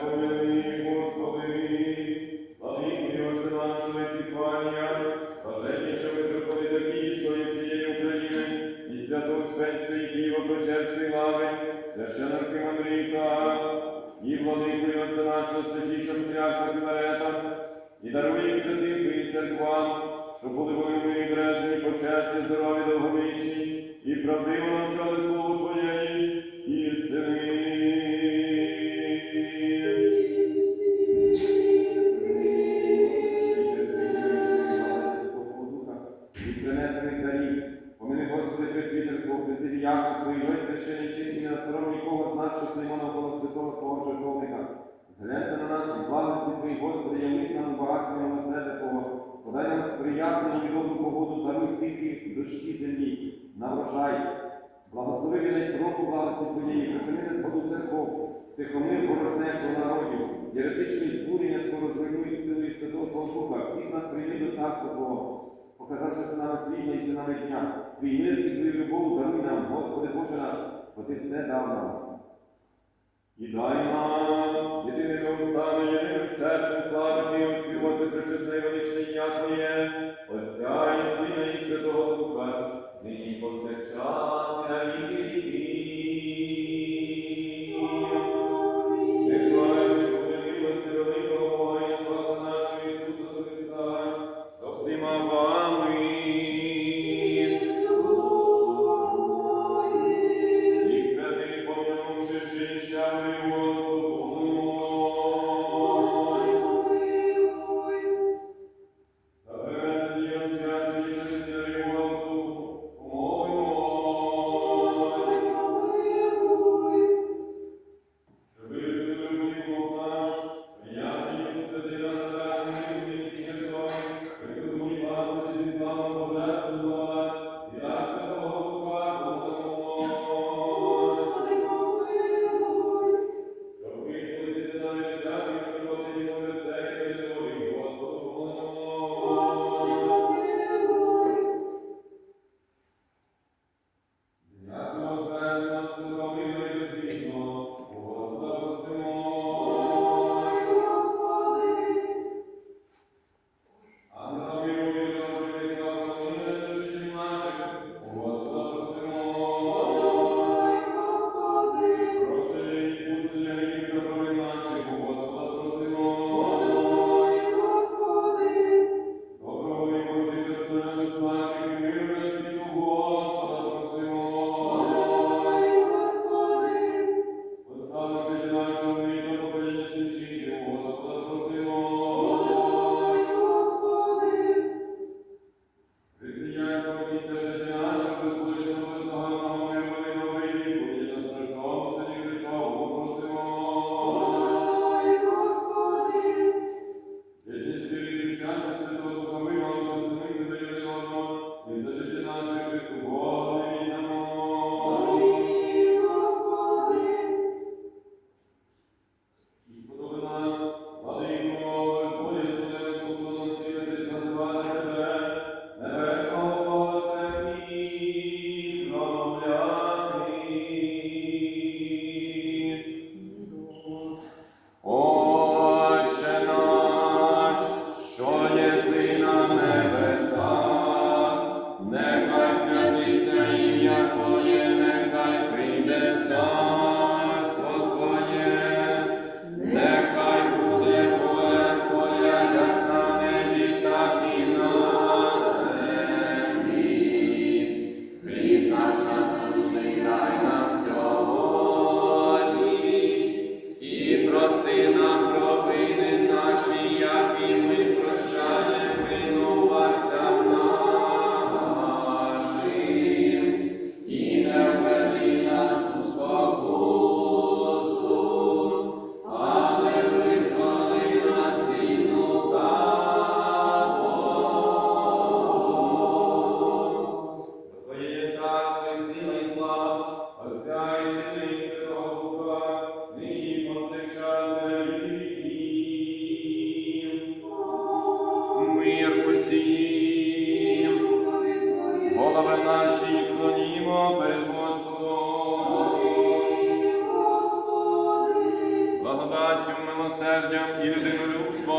помяни, Господи, Владику Отця нашого Епіфанія, блаженнішого митрополита Київської і всієї України, і святого Успенської Києво-Печерської лави, священника Андрійка, і владику і Отця нашого святішого Патріарха Філарета, і даруй їх святим Твоїм церквам, щоб були вони в мирі бережені, почесні, здорові, довговічні, і правдиво навчали якості, і не насором нікого з нас, що стоїмо навколо святого Твого жертовника. Зглянься на нас і благості Твої, Господи, явись нам багатство на себе Твого. Подай нам сприятну і добру погоду, даруй тихі дощі землі, на врожай. Благослови вінець року благості Твоєї, припини згоду церков, тихомир порожнечу народів, єретичні збурення скоро зруйнують силою Святого Твого Духа, всіх нас прийми до царства Твого, показавши синами світла і синами дня, Твій мир і Твою любов даруй нам, Господи Боже наш, бо Ти все дав нам. І дай нам єдиними устами, єдиним серцем оспівати пречесне величне Голови наші вклонімо перед Господом. Господи, благодаттю, милосердям і людинолюбством